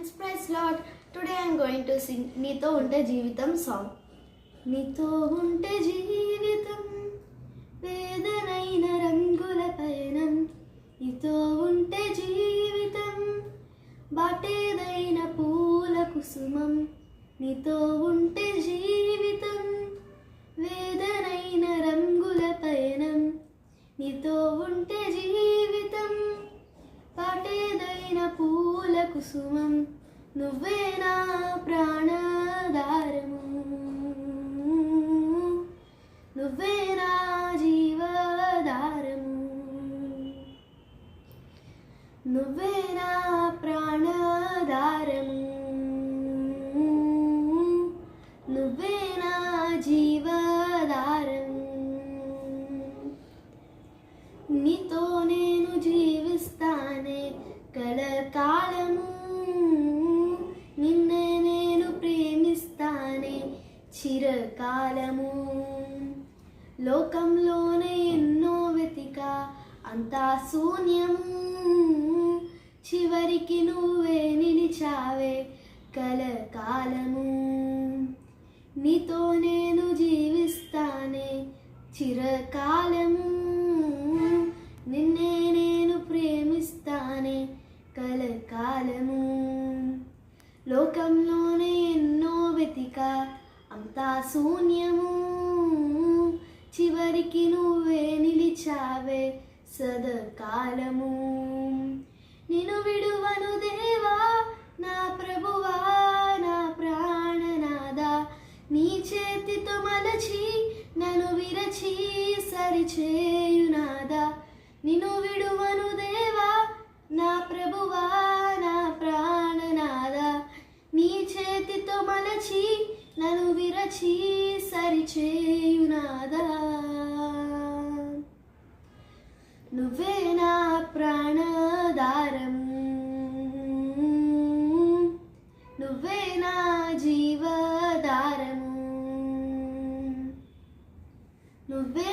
Friends price lot today I'm going to sing నీతో ఉంటే జీవితం సాంగ్ నీతో ఉంటే జీవితం వేదనైన రంగుల పయనం నీతో ఉంటే జీవితం బాటేదైన పూల కుసుమం నీతో ఉంటే జీవితం వేదనైన పూల కుసుమం నువ్వే నా ప్రాణాధారము నువ్వే నా జీవదారము నువ్వే శూన్యము. చివరికి నువ్వే నిలిచావే కలకాలము. నీతో నేను జీవిస్తానే చిరకాలము. నిన్నే నేను ప్రేమిస్తానే కలకాలము. లోకంలోనే ఎన్నో వెతిక అంతా శూన్యము. చివరికి నువ్వే నిలిచావే సదకాలము. నిను విడువను దేవా నా ప్రభువా నా ప్రాణనాదా నీ చేతితో మలచి నన్ను విరచి సరిచేయునాదా నిన్ను విడువను దేవా నా ప్రభువా నా ప్రాణనాదా నీ చేతితో మలచి నన్ను విరచి సరిచేయునాదా నువ్వే నా ప్రాణదారం. నువ్వే నా జీవదారము నువ్వే